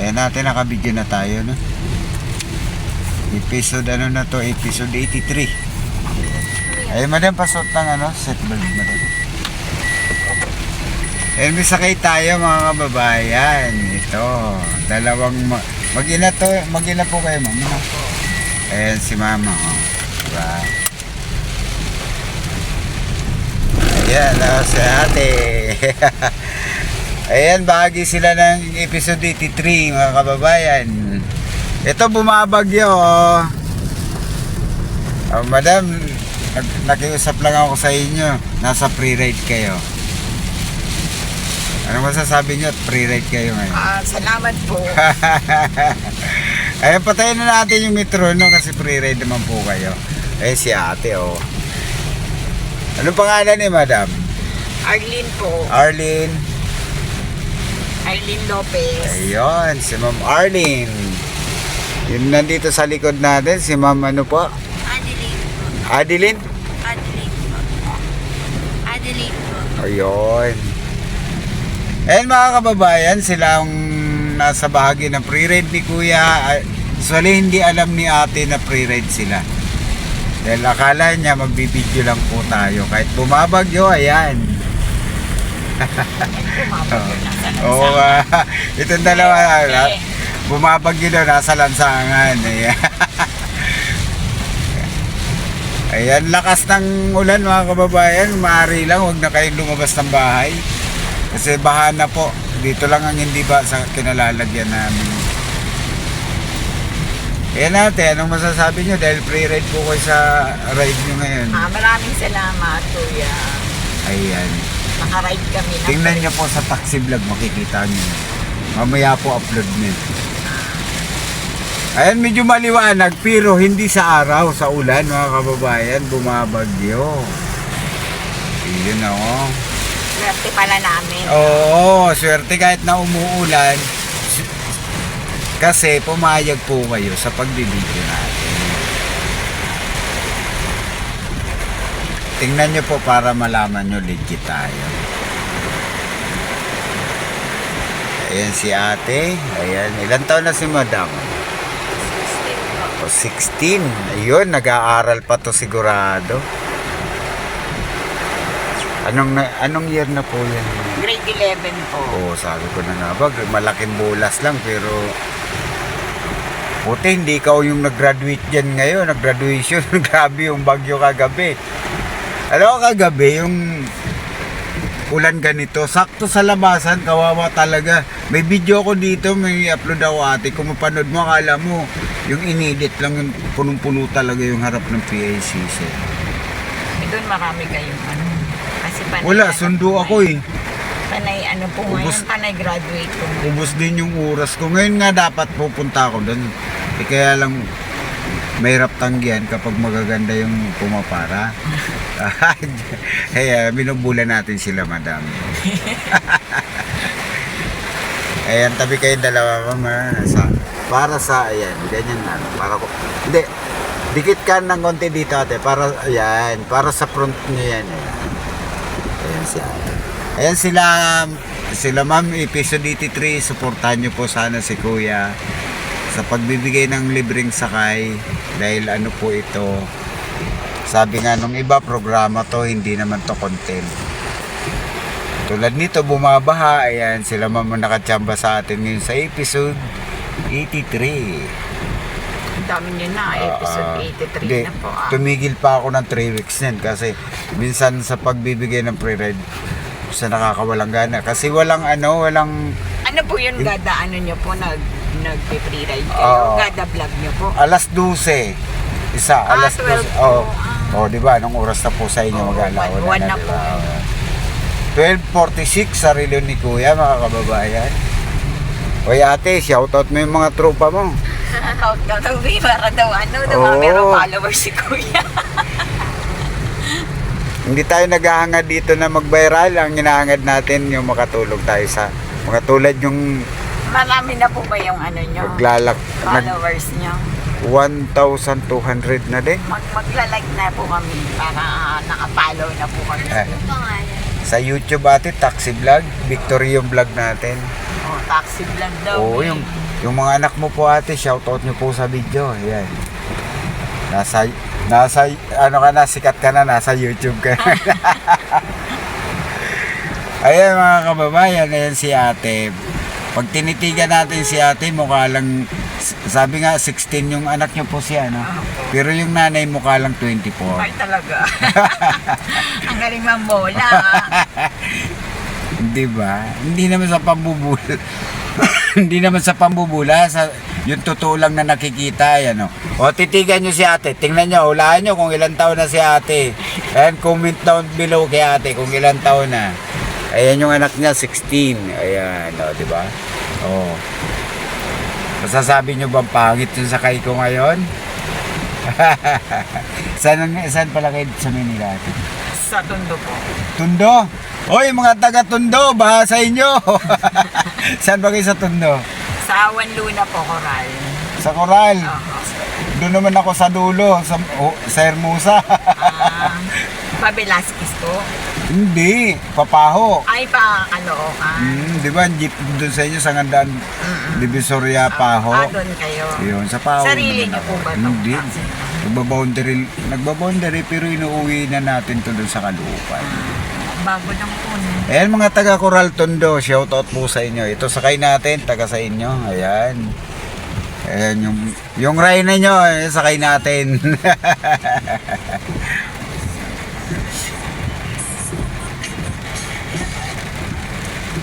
Ayan natin, nakabidyo na tayo, no? Episode, ano na to? Episode 83. Ay, madam, pasot ng ano, seatbelt, madam. Ayan, may sakay tayo mga kababayan. Ito, dalawang, ma- mag-ina to, mag-ina po kayo, mama. Ayan, si mama, oh. Diba? Ayan, oh, si ate. Ayan, bahagi sila ng episode 83, mga kababayan. Ito, bumabagyo, oh. Oh, madam, nakiusap lang ako sa inyo. Nasa pre-ride kayo. Ano masasabi nyo? at Pre-ride kayo ngayon. Ah, salamat po. Ayan, patayin na natin yung metrono kasi pre-ride naman po kayo. Eh, si ate, oh. Anong pangalan ni madam? Arlene po. Arlene. Arlene Lopez. Ayun, si Ma'am Arlene. Yung nandito sa likod natin, si Ma'am ano po? Adeline. Adeline? Adeline po. Adeline po. Ayun. Ayan mga kababayan, silang nasa bahagi ng pre-ride ni Kuya. Usually hindi alam ni ate na pre-ride sila. Dahil akala niya magbibideo lang po tayo. Kahit bumabagyo, ayan. Oo nga. Itong dalawa, ah, bumabagyo daw, nasa lansangan. Ayan. Ayan, lakas ng ulan mga kababayan. Maaari lang, huwag na kayong lumabas ng bahay. Kasi baha na po. Dito lang ang hindi ba sa kinalalagyan namin. Ayan natin, anong masasabi nyo? Dahil pre-ride po kayo sa ride nyo ngayon. Ah, maraming salamat, Kuya. Ayan. Nakaride kami na. Tingnan nyo po sa taxi vlog, makikita nyo. Mamaya po upload nyo. Ayan, medyo maliwanag, pero hindi sa araw, sa ulan, mga kababayan, bumabagyo. Yun ako. Swerte pala namin. Oo, swerte kahit na umuulan. Kasi pumayag po kayo sa pagbibideo natin. Tingnan nyo po para malaman nyo legit tayo. Ayan si ate. Ayan. Ilan taon na si madam? O 16. Ayun, nag-aaral pa to sigurado. Anong anong year na po yan? Grade 11 po. Oo, sabi ko na nga ba, malaking bulas lang pero Buti hindi ikaw yung nag-graduate dyan ngayon, nag-graduation. Grabe yung bagyo kagabi. Alam mo kagabi, yung ulan ganito, sakto sa labasan, kawawa talaga. May video ko dito, may upload ako ate. Kung mapanood mo, akala mo, yung inedit lang, yung punong-puno talaga yung harap ng PACC. Eh, doon marami kayong ano. Kasi panay, Wala, ano sundo ako eh. Panay ano po Ubus- ngayon, panay graduate po. ubos din yung oras ko. Ngayon nga dapat pupunta ako doon. Eh, kaya lang mahirap tanggihan kapag magaganda yung pumapara. Kaya binubula natin sila, madam. ayan, tabi kayong dalawa, mama. Sa, para sa, ayan, ganyan na. Para ko, hindi, dikit ka ng konti dito, ate. Para, ayan, para sa front nyo yan. Ayan, ayan si ate. Ayan sila, sila ma'am, episode 83, supportahan nyo po sana si kuya sa pagbibigay ng libreng sakay dahil ano po ito sabi nga nung iba programa to hindi naman to content tulad nito bumabaha ayan sila ma'am ang nakachamba sa atin ngayon sa episode 83 Ang dami nyo na, episode Ah, 83 hindi, na po. Ah. tumigil pa ako ng 3 weeks din kasi minsan sa pagbibigay ng pre-ride sa nakakawalang gana kasi walang ano walang Ano po yun, gada, ano nyo po, nag, nag-pre-ride kayo? Oo. Gada vlog nyo po? alas 12 isa Ah, alas 12 12 po. oh oh di ba anong oras na po sa inyo Oo, mag-alaon one- one na di po. ba? Oo. 12.46 sa relo ni Kuya mga kababayan Oy ate, shoutout mo yung mga tropa mo. Out ka daw, para daw ano, daw Oo. merong followers si Kuya. Hindi tayo naghahangad dito na mag-viral. Ang hinahangad natin yung makatulog tayo sa mga tulad yung Marami na po ba yung ano nyo? maglalak Followers nyo? 1,200 na din. Mag magla-like na po kami para ah, naka-follow na po kami. Eh. Sa YouTube ate, taxi vlog, Victory yung vlog natin. Oh, taxi vlog daw. Oo, eh. yung, yung mga anak mo po ate, shoutout nyo po sa video. Ayan. Nasa, nasa, ano ka na, sikat ka na, nasa YouTube ka. ayan mga kababayan, ayan si ate. Pag tinitigan natin si ate, mukha lang, sabi nga 16 yung anak nyo po siya, no? Opo. Pero yung nanay mukha lang 24. Ay talaga. Ang galing mambola. ah. Di ba? Hindi naman sa pambubula. Hindi naman sa pambubula. Sa, yung totoo lang na nakikita. Yan, o. o, titigan nyo si ate. Tingnan nyo, hulaan nyo kung ilang taon na si ate. Ayan, comment down below kay ate kung ilang taon na. Ayan yung anak niya, 16. Ayan, o, di ba? O. Masasabi nyo bang pangit yung sakay ko ngayon? saan, saan pala kayo sa Manila? Sa tundo po. Tundo. Hoy, mga taga Tundo, baha sa inyo. Saan ba kayo sa Tundo? Sa Awan Luna po, Coral. Sa Coral. Oo. Doon naman ako sa dulo, sa, oh, sa Hermosa. Ah, pa Velasquez po. Hindi, Papaho. Ay, pa Caloocan. Hmm, di ba, jeep doon sa inyo, sa Ngandaan, Divisoria, Paho. Ah, doon kayo. Yun, sa Paho. Sarili niyo po ba itong Hindi. Nagbaboundary, nagbaboundary pero inuuwi na natin to doon sa Caloocan. Bago lang po. no? Ayan mga taga Coral Tondo, shoutout po sa inyo. Ito sakay natin, taga sa inyo. Ayan. Ayan yung yung ride ninyo, eh, sakay natin.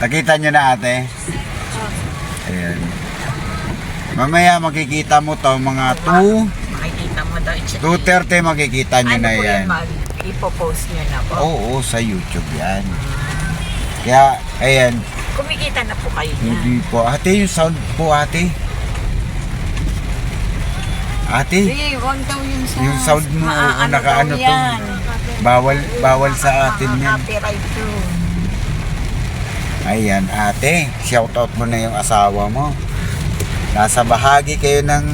Nakita nyo na ate? Ayan. Mamaya makikita mo to mga 2, Makikita mo daw. 2.30 makikita nyo ano na po yan. yan? Mag, ipopost nyo na po. Oo, sa YouTube yan. Kaya, ayan, Kumikita na po kayo niya. Hindi po. Ate, yung sound po, ate. Ate, Sige, huwag daw yung sound. yung sound mo, Maaano nakaano daw to. yan. Bawal, bawal sa atin yan. Copyright yun. Ayan, ate. Shoutout mo na yung asawa mo. Nasa bahagi kayo ng...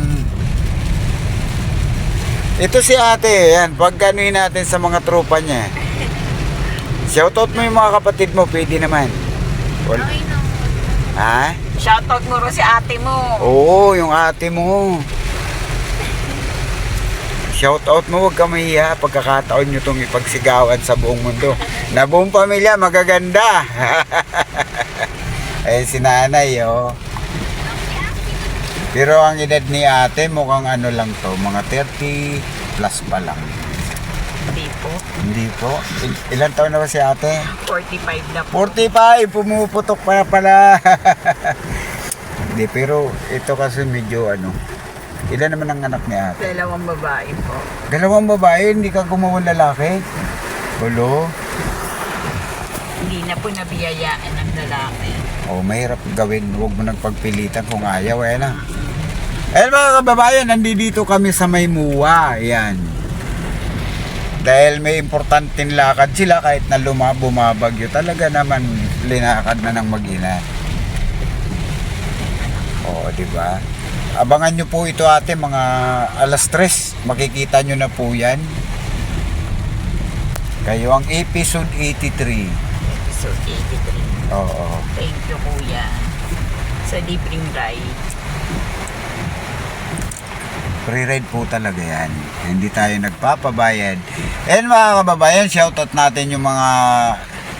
Ito si ate, yan. Pag ganuin natin sa mga tropa niya. Shoutout mo yung mga kapatid mo, pwede naman. Na. ha? Shoutout mo rin si ate mo. Oo, yung ate mo. Shout out mo, huwag ka mahiya. Pagkakataon nyo itong ipagsigawan sa buong mundo. Na buong pamilya, magaganda. Ayun si nanay, oh. Pero ang edad ni ate, mukhang ano lang to, mga 30 plus pa lang. Hindi po. Hindi po. Il- ilan taon na ba si ate? 45 na po. 45, pumuputok pa pala. Hindi, pero ito kasi medyo ano. Ilan naman ang anak ni ate? Dalawang babae po. Dalawang babae, hindi ka gumawang lalaki. Hulo. Hindi na po nabiyayaan ng lalaki. Oh, mahirap gawin. Huwag mo nang pagpilitan kung ayaw, eh na. Ayan mga kababayan, nandito kami sa Maymuwa. Ayan. Dahil may importanteng lakad sila kahit na luma, bumabagyo. Talaga naman linakad na ng mag-ina. Oo, di ba? Abangan nyo po ito ate, mga alas 3. Makikita nyo na po yan. Kayo ang episode 83. So, 83. Oo. Thank you, kuya. Sa libreng ride. Free ride po talaga yan. Hindi tayo nagpapabayad. And mga kababayan, shoutout natin yung mga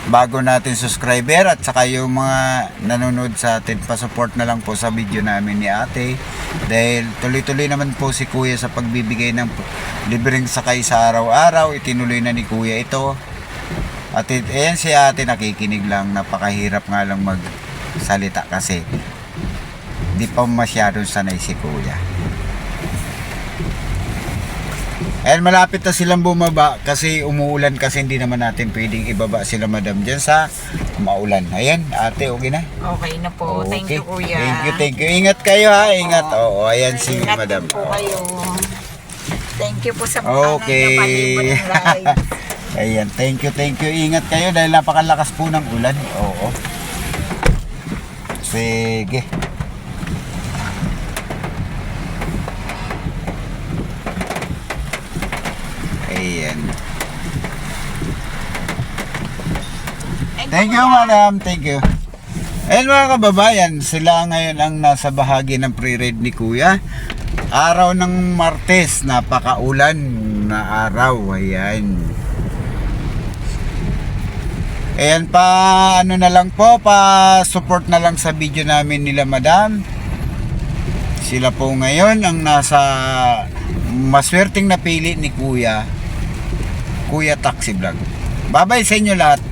bago natin subscriber at saka yung mga nanonood sa atin. Pasupport na lang po sa video namin ni ate. Dahil tuloy-tuloy naman po si kuya sa pagbibigay ng libreng sakay sa araw-araw. Itinuloy na ni kuya ito. At ayan si ate nakikinig lang. Napakahirap nga lang magsalita kasi di pa masyadong sanay si kuya. Ayan, malapit na silang bumaba kasi umuulan kasi hindi naman natin pwedeng ibaba sila madam dyan sa maulan. Ayan, ate, okay na? Okay na po. Thank you, kuya. Thank you, thank you. Ingat kayo ha, ingat. Oo, ayan si Ingat madam. po Oo. kayo. Thank you po sa Okay. napalibot ng ride. Ayan, thank you, thank you. Ingat kayo dahil napakalakas po ng ulan. Oo. Sige. Ayan. Thank you, madam. Thank you. Ayun mga kababayan, sila ngayon ang nasa bahagi ng pre-read ni Kuya. Araw ng Martes, napakaulan na araw. Ayan. Ayan pa, ano na lang po, pa support na lang sa video namin nila madam. Sila po ngayon ang nasa maswerteng napili ni Kuya. Kuya Taxi Vlog. Babay sa inyo lahat.